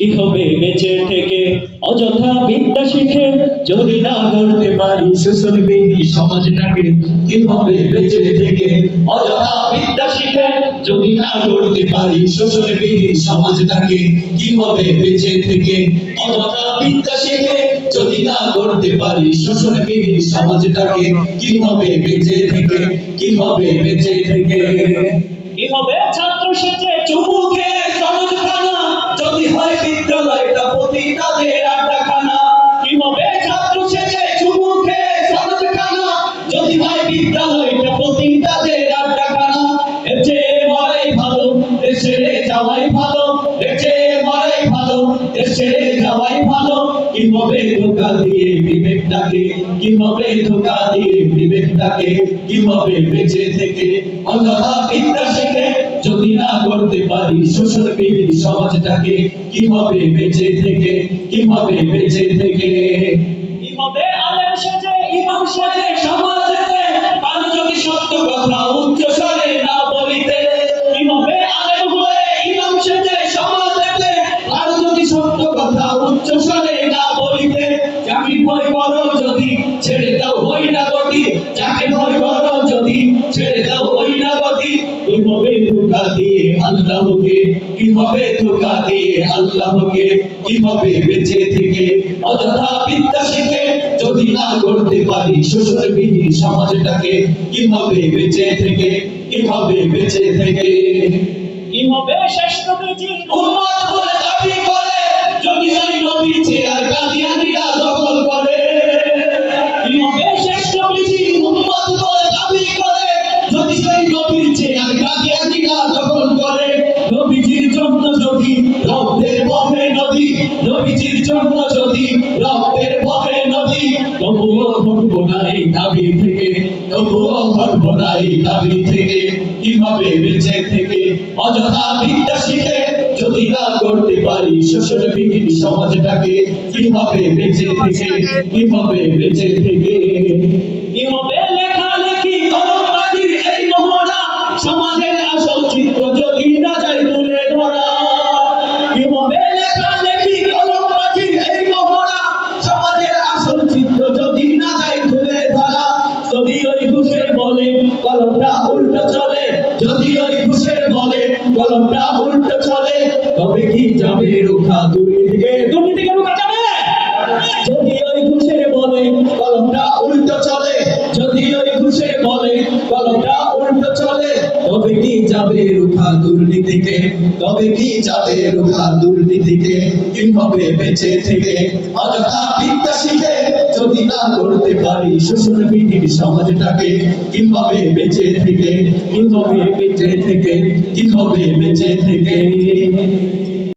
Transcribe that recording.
কি হবে বেঁচে থেকে? অযথা বিদ্যা শিখে যদি না করতে পারি শোষণ বিধি সমাজটাকে কি হবে বেঁচে থেকে? অযথা বিদ্যা শিখে যদি না করতে পারি শোষণ বিধি সমাজটাকে কি হবে বেঁচে থেকে? অযথা বিদ্যা শিখে যদি না করতে পারি শোষণ বিধি সমাজটাকে কি হবে বেঁচে থেকে? কি হবে বেঁচে থেকে? কি হবে ছাত্র সেজে চুমুকে দেশে যাওয়াই ভালো চেয়ে মরাই ভালো দেশে যাওয়াই ভালো। কি হবে ধোকা দিয়ে বিবেকটাকে কি হবে ধোকা দিয়ে বিবেকটাকে কি হবে বেঁচে থেকে অযথা বিদ্যা শিখে যদি না করতে পারি শোষণ বিধি সমাজটাকে কি হবে বেঁচে থেকে কি হবে বেঁচে থেকে? কি হবে আলেম সেজে, ইমাম সেজে সমাজেতে করো যদি ছেড়ে দাও হই না গতি। চাকরি ভয় করো যদি ছেড়ে দাও হই না গতি। কি হবে ধোকা দিয়ে আল্লাহকে? কি হবে ধোকা দিয়ে আল্লাহকে? কি হবে বেঁচে থেকে? অযথা বিদ্যা শিখে যদি না করতে পারি শোষণ বিধি সমাজটাকে কি হবে বেঁচে থেকে? কি হবে বেঁচে থেকে? কি হবে শ্রেষ্ঠ বেঁচে উম্মত যদি রক্তের পরে নদী, তবুও দাবি থেকে, তবুও দাবি থেকে। কীভাবে বেঁচে থেকে? অযথা শিখে যদি না করতে পারি শোষণ বিহীন সমাজটাকে, কীভাবে বেঁচে থেকে? কীভাবে বেঁচে থেকে? কলমটা উল্টো চলে। যদি ওই ঘুষের বলে কলমটা উল্টো চলে, তবে কি যাবে রুখা দুর্নীতিকে দুর্নীতিকে রুখা যাবে? যদি ওই ঘুষের বলে কলমটা উল্টো চলে, যদি ওই ঘুষের বলে কলমটা উল্টো চলে, তবে কি যাবে রুখা দুর্নীতিকে তবে কি যাবে রুখা দুর্নীতিকে কীভাবে বেঁচে থেকে? অযথা বিদ্যা শিখে যদি না করতে পারি শোষণ বিধির সমাজটাকে কীভাবে বেঁচে থেকে? কীভাবে বেঁচে থেকে? কীভাবে বেঁচে থেকে?